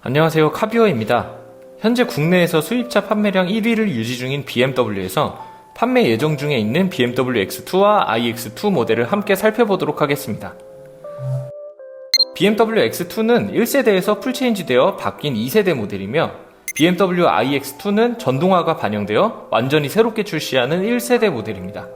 안녕하세요. 카비오입니다. 현재 국내에서 수입차 판매량 1위를 유지 중인 BMW에서 판매 예정 중에 있는 BMW X2와 iX2 모델을 함께 살펴보도록 하겠습니다. BMW X2는 1세대에서 풀체인지되어 바뀐 2세대 모델이며 BMW iX2는 전동화가 반영되어 완전히 새롭게 출시하는 1세대 모델입니다.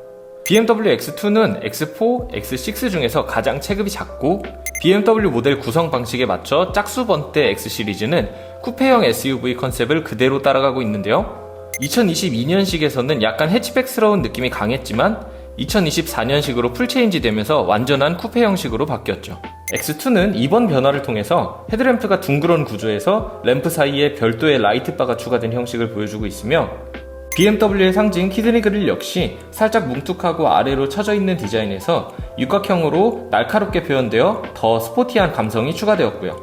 BMW X2는 X4, X6 중에서 가장 체급이 작고 BMW 모델 구성 방식에 맞춰 짝수 번대 X 시리즈는 쿠페형 SUV 컨셉을 그대로 따라가고 있는데요. 2022년식에서는 약간 해치백스러운 느낌이 강했지만 2024년식으로 풀체인지 되면서 완전한 쿠페 형식으로 바뀌었죠. X2는 이번 변화를 통해서 헤드램프가 둥그런 구조에서 램프 사이에 별도의 라이트바가 추가된 형식을 보여주고 있으며 BMW의 상징 키드니 그릴 역시 살짝 뭉툭하고 아래로 처져 있는 디자인에서 육각형으로 날카롭게 표현되어 더 스포티한 감성이 추가되었고요.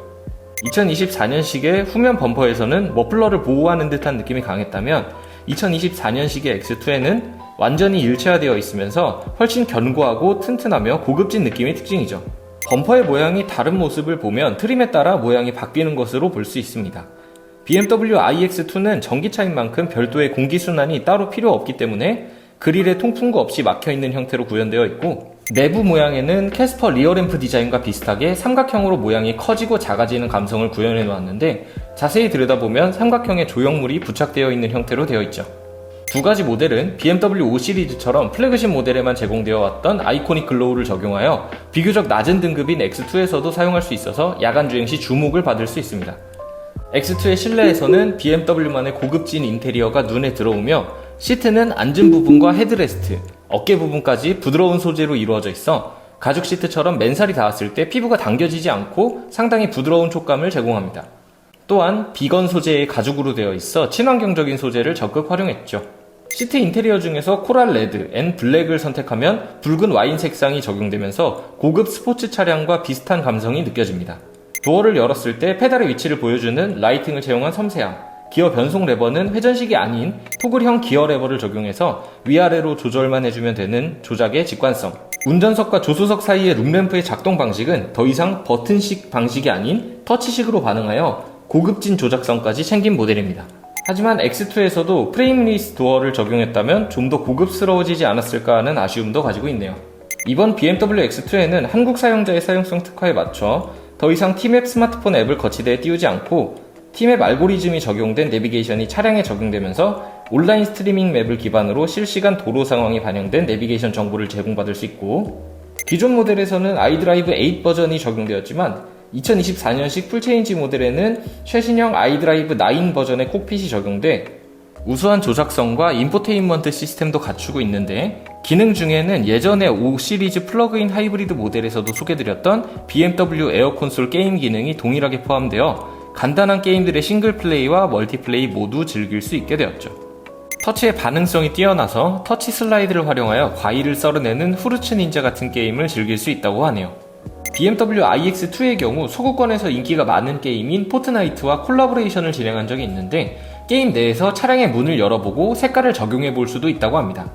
2024년식의 후면 범퍼에서는 머플러를 보호하는 듯한 느낌이 강했다면 2024년식의 X2에는 완전히 일체화되어 있으면서 훨씬 견고하고 튼튼하며 고급진 느낌이 특징이죠. 범퍼의 모양이 다른 모습을 보면 트림에 따라 모양이 바뀌는 것으로 볼 수 있습니다. BMW iX2는 전기차인 만큼 별도의 공기순환이 따로 필요 없기 때문에 그릴에 통풍구 없이 막혀있는 형태로 구현되어 있고 내부 모양에는 캐스퍼 리어램프 디자인과 비슷하게 삼각형으로 모양이 커지고 작아지는 감성을 구현해 놓았는데 자세히 들여다보면 삼각형의 조형물이 부착되어 있는 형태로 되어 있죠. 두 가지 모델은 BMW 5 시리즈처럼 플래그십 모델에만 제공되어 왔던 아이코닉 글로우를 적용하여 비교적 낮은 등급인 X2에서도 사용할 수 있어서 야간 주행 시 주목을 받을 수 있습니다. X2의 실내에서는 BMW만의 고급진 인테리어가 눈에 들어오며 시트는 앉은 부분과 헤드레스트, 어깨 부분까지 부드러운 소재로 이루어져 있어 가죽 시트처럼 맨살이 닿았을 때 피부가 당겨지지 않고 상당히 부드러운 촉감을 제공합니다. 또한 비건 소재의 가죽으로 되어 있어 친환경적인 소재를 적극 활용했죠. 시트 인테리어 중에서 코랄 레드, 앤 블랙을 선택하면 붉은 와인 색상이 적용되면서 고급 스포츠 차량과 비슷한 감성이 느껴집니다. 도어를 열었을 때 페달의 위치를 보여주는 라이팅을 채용한 섬세함, 기어 변속 레버는 회전식이 아닌 토글형 기어 레버를 적용해서 위아래로 조절만 해주면 되는 조작의 직관성, 운전석과 조수석 사이의 룸램프의 작동 방식은 더 이상 버튼식 방식이 아닌 터치식으로 반응하여 고급진 조작성까지 챙긴 모델입니다. 하지만 X2에서도 프레임리스 도어를 적용했다면 좀 더 고급스러워지지 않았을까 하는 아쉬움도 가지고 있네요. 이번 BMW X2에는 한국 사용자의 사용성 특화에 맞춰 더 이상 T맵 스마트폰 앱을 거치대에 띄우지 않고 T맵 알고리즘이 적용된 내비게이션이 차량에 적용되면서 온라인 스트리밍 맵을 기반으로 실시간 도로 상황이 반영된 내비게이션 정보를 제공받을 수 있고 기존 모델에서는 아이드라이브 8 버전이 적용되었지만 2024년식 풀체인지 모델에는 최신형 아이드라이브 9 버전의 콕핏이 적용돼 우수한 조작성과 인포테인먼트 시스템도 갖추고 있는데 기능 중에는 예전에 5 시리즈 플러그인 하이브리드 모델에서도 소개드렸던 BMW 에어 콘솔 게임 기능이 동일하게 포함되어 간단한 게임들의 싱글 플레이와 멀티플레이 모두 즐길 수 있게 되었죠. 터치의 반응성이 뛰어나서 터치 슬라이드를 활용하여 과일을 썰어내는 후르츠 닌자 같은 게임을 즐길 수 있다고 하네요. BMW iX2의 경우 소구권에서 인기가 많은 게임인 포트나이트와 콜라보레이션을 진행한 적이 있는데 게임 내에서 차량의 문을 열어보고 색깔을 적용해 볼 수도 있다고 합니다.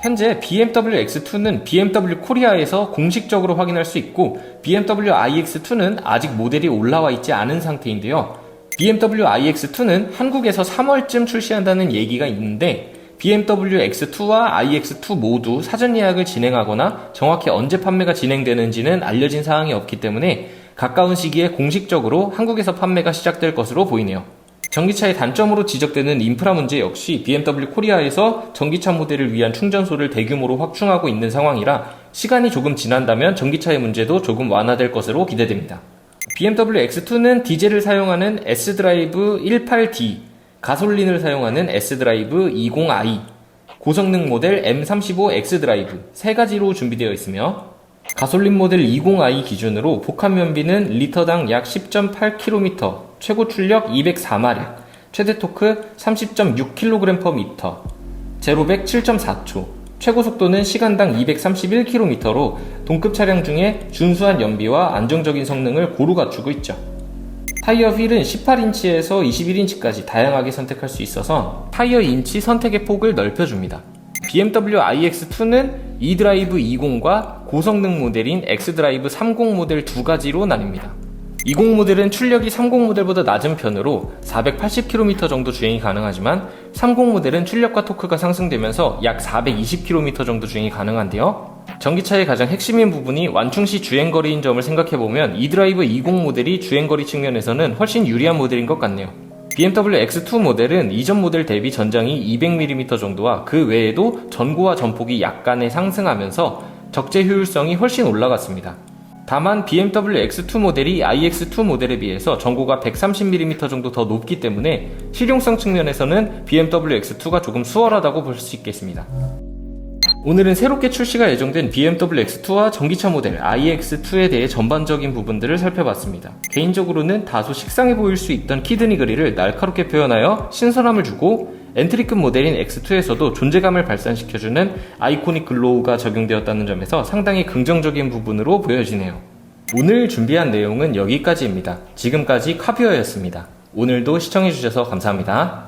현재 BMW X2는 BMW 코리아에서 공식적으로 확인할 수 있고 BMW iX2는 아직 모델이 올라와 있지 않은 상태인데요. BMW iX2는 한국에서 3월쯤 출시한다는 얘기가 있는데 BMW X2와 iX2 모두 사전 예약을 진행하거나 정확히 언제 판매가 진행되는지는 알려진 사항이 없기 때문에 가까운 시기에 공식적으로 한국에서 판매가 시작될 것으로 보이네요. 전기차의 단점으로 지적되는 인프라 문제 역시 BMW 코리아에서 전기차 모델을 위한 충전소를 대규모로 확충하고 있는 상황이라 시간이 조금 지난다면 전기차의 문제도 조금 완화될 것으로 기대됩니다. BMW X2는 디젤을 사용하는 S드라이브 18D, 가솔린을 사용하는 S드라이브 20i, 고성능 모델 M35 X드라이브 세 가지로 준비되어 있으며 가솔린 모델 20i 기준으로 복합 연비는 리터당 약 10.8km, 최고 출력 204마력, 최대 토크 30.6kg/m, 제로백 7.4초, 최고 속도는 시간당 231km로 동급 차량 중에 준수한 연비와 안정적인 성능을 고루 갖추고 있죠. 타이어 휠은 18인치에서 21인치까지 다양하게 선택할 수 있어서 타이어 인치 선택의 폭을 넓혀줍니다. BMW iX2는 e드라이브 20과 고성능 모델인 x드라이브 30 모델 두 가지로 나뉩니다. 20 모델은 출력이 30 모델보다 낮은 편으로 480km 정도 주행이 가능하지만 30 모델은 출력과 토크가 상승되면서 약 420km 정도 주행이 가능한데요. 전기차의 가장 핵심인 부분이 완충시 주행거리인 점을 생각해보면 이드라이브 20 모델이 주행거리 측면에서는 훨씬 유리한 모델인 것 같네요. BMW X2 모델은 이전 모델 대비 전장이 200mm 정도와 그 외에도 전고와 전폭이 약간의 상승하면서 적재 효율성이 훨씬 올라갔습니다. 다만 BMW X2 모델이 iX2 모델에 비해서 전고가 130mm 정도 더 높기 때문에 실용성 측면에서는 BMW X2가 조금 수월하다고 볼 수 있겠습니다. 오늘은 새롭게 출시가 예정된 BMW X2와 전기차 모델 iX2에 대해 전반적인 부분들을 살펴봤습니다. 개인적으로는 다소 식상해 보일 수 있던 키드니 그릴을 날카롭게 표현하여 신선함을 주고 엔트리급 모델인 X2에서도 존재감을 발산시켜주는 아이코닉 글로우가 적용되었다는 점에서 상당히 긍정적인 부분으로 보여지네요. 오늘 준비한 내용은 여기까지입니다. 지금까지 카비어였습니다. 오늘도 시청해주셔서 감사합니다.